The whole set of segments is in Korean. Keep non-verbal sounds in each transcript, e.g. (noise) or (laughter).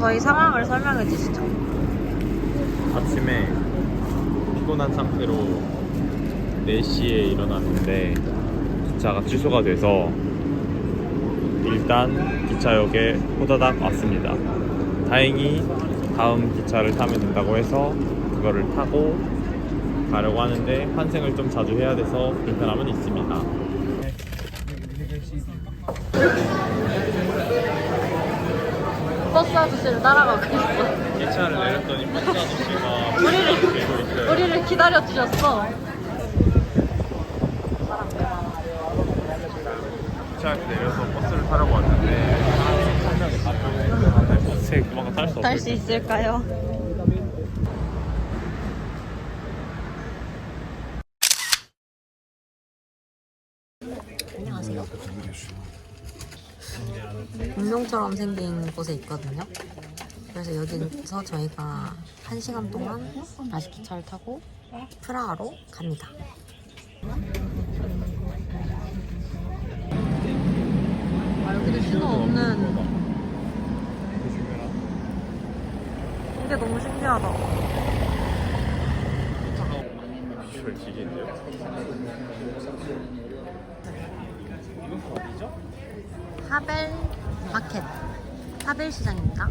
저희 상황을 설명해 주시죠. 아침에 피곤한 상태로 4시에 일어났는데 기차가 취소가 돼서 일단 기차역에 호다닥 왔습니다. 다행히 다음 기차를 타면 된다고 해서 그거를 타고 가려고 하는데 환승을 좀 자주 해야 돼서 불편함은 있습니다. 버스 아저씨를 따라가고 있어. 기차를 내렸더니 버스 아저씨가 우리를- 들고 있어요. 우리를 기다려 주셨어. 기차에서 내려서 버스를 타려고 왔는데 사람이 한 명이 다 타고 버스에 그만큼 탈수 없어요. 탈 수 있을까요? 안녕하세요. 공룡처럼 생긴 곳에 있거든요. 그래서 여기서 저희가 한 시간 동안 다시 기차를 타고 프라하로 갑니다. 아, 여기도 신호 없는 이게 너무 신기하다. 지기인데요? 이건 어디죠? 하벨 마켓 하벨 시장입니다.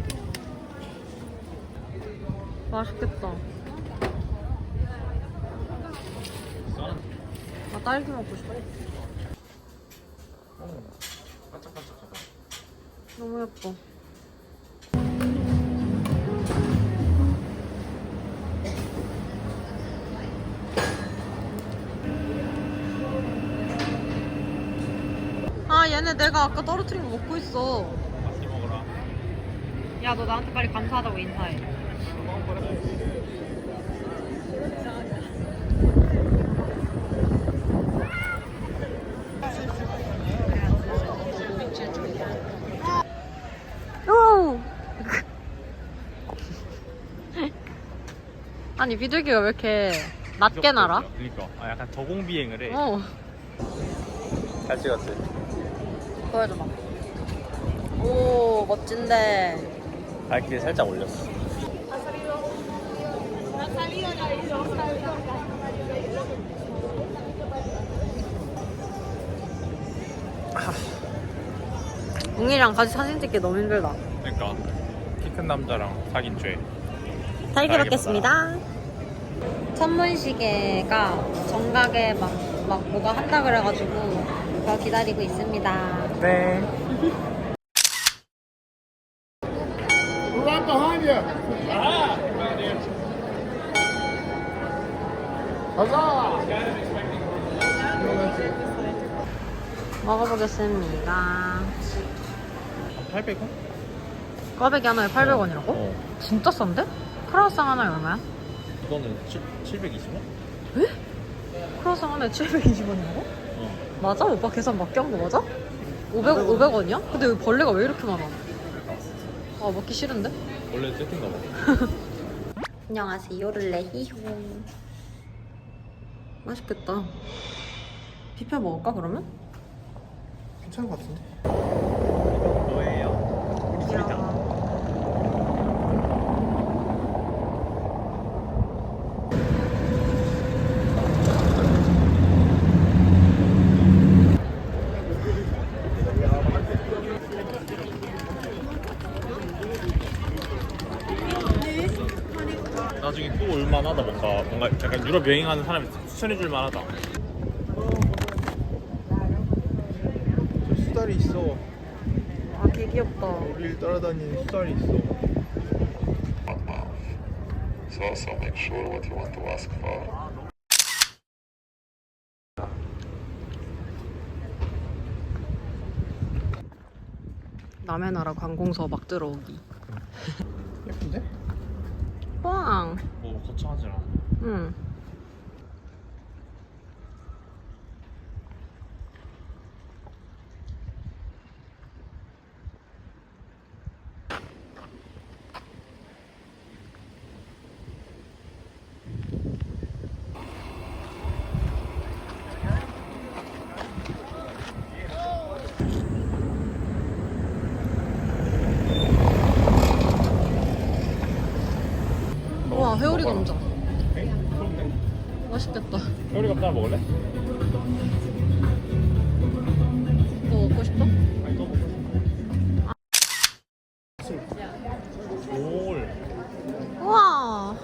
맛있겠다. 나 딸기 먹고 싶어. 반짝반짝하다. 너무 예뻐. 내가 아까 떨어뜨린 거 먹고 있어. 맛있게 먹어라. 야 너 나한테 빨리 감사하다고 인사해. 오! 아니 비둘기가 왜 이렇게 낮게 날아? 그러니까 아, 약간 저공 비행을 해. 어. 잘 찍었지. 보여줘봐. 오 멋진데. 발길 살짝 올렸어. 웅이랑 같이 사진 찍기 너무 힘들다. 그러니까 키 큰 남자랑 사귄 죄. 달게 달게 받겠습니다. 천문시계가 정각에 막, 막 뭐가 한다 그래가지고 그거 기다리고 있습니다. 네. Right behind you. Huzzah! 먹어보겠습니다. 800원? 꽈배기 하나에 800원이라고? 어. 진짜 싼데? 크라우상 하나에 얼마야? 이거는 7, 720원? 크라우상 하나에 720원이라고? 어. 맞아? 오빠 계산 맞게 한 거 맞아? 500, 500원이야? 근데 왜 벌레가 왜 이렇게 많아? 아 먹기 싫은데? 원래 세팅가 봐. (laughs) 안녕하세요 요를레히호 맛있겠다 뷔페 먹을까 그러면? 괜찮은 것 같은데? 뭐예요? 우리 둘이다. 나중에 또 올만하다 뭔가 뭔가 약간 유럽 여행하는 사람이 추천해줄 만하다. 저 수달이 있어. 아 되게 귀엽다 우리를 따라다니는 수달이 있어. mouth. So also make sure what you want to ask for. 남의 나라 관공서 막 들어오기 (laughs) 예쁜데? 꽝뭐 거창하지 않아. 응. 회오리. 감자. 맛있겠다. 회오리 감자 먹을래? 뭐 먹고 싶어? 아니 또 먹고 싶어. 올. 우와.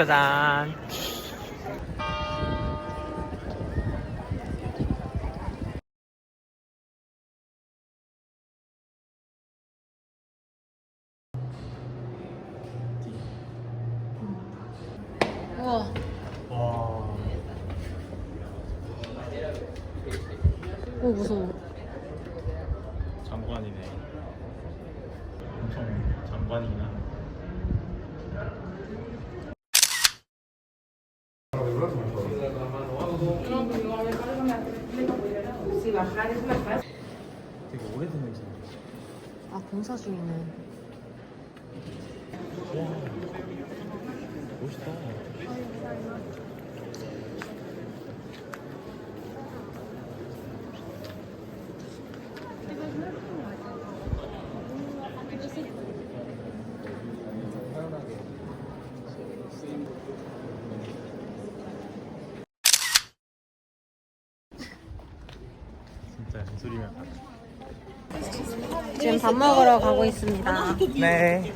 짜잔. 우와. 와. 오 무서워. 장관이네. 엄청 장관이긴 하네. 되게 오래된 냄새. 아 공사 중이네. 와. 멋있다. 진짜 예술이면 지금 밥 먹으러 가고 있습니다. 네.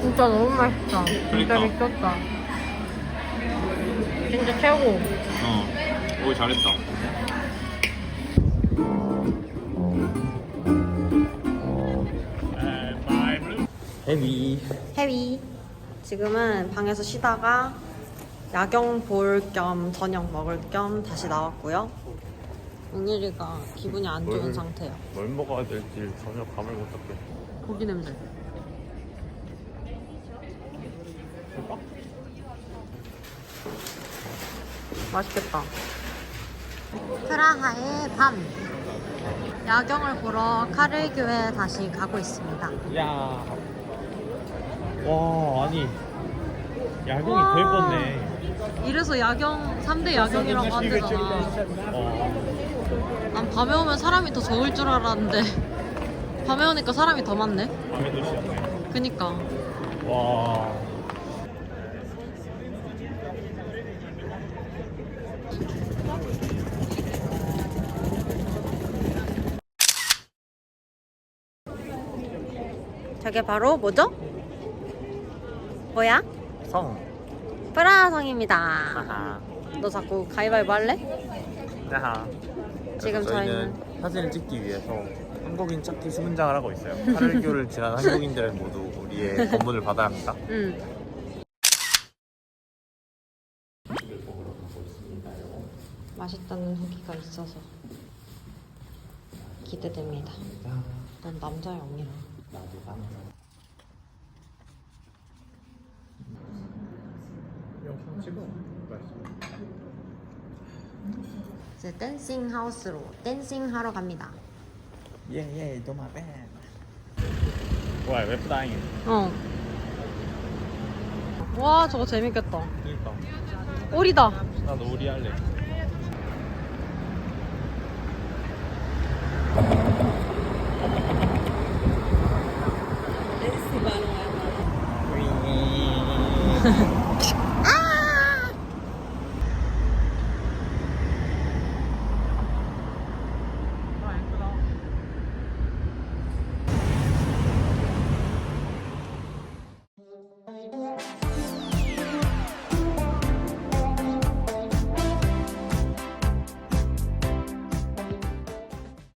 진짜 너무 맛있다. 진짜 그러니까. 미쳤다. 진짜 최고. 어. 오 잘했다. 헤비. 해위. 지금은 방에서 쉬다가 야경 볼 겸 저녁 먹을 겸 다시 나왔고요. 웅일이가 기분이 안 좋은 뭘- 상태예요. 뭘 먹어야 될지 전혀 감을 못 잡게. 고기 냄새. 맛있겠다. 프라하의 밤. 야경을 보러 카를교에 다시 가고 있습니다. 야. 와 아니 야경이 와. 될 뻔네. 이래서 야경 3대 야경이라고 한대잖아. 어. 난 밤에 오면 사람이 더 적을 줄 알았는데 (laughs) 밤에 오니까 사람이 더 많네. 밤의 도시였네. 그니까. 와. 저게 바로 뭐죠? 뭐야? 성. 프라하성입니다. 하하. 너 자꾸 가위바위보 할래? 하하. 지금 저희는 사진을 찍기 위해서 한국인 찾기 수문장을 하고 있어요. 하늘교를 지난 한국인들은 모두 우리의 검문을 받아야 합니다. (laughs) 응. 맛있다는 후기가 있어서 기대됩니다. 넌 남자야 언니랑. 영상 찍어. 이제 댄싱 하우스로 댄싱 하러 갑니다. 예예, 도마 밴. 와, 웹다잉. 어. 와 저거 재밌겠다. 그러니까 오리다. 나도 우리 할래.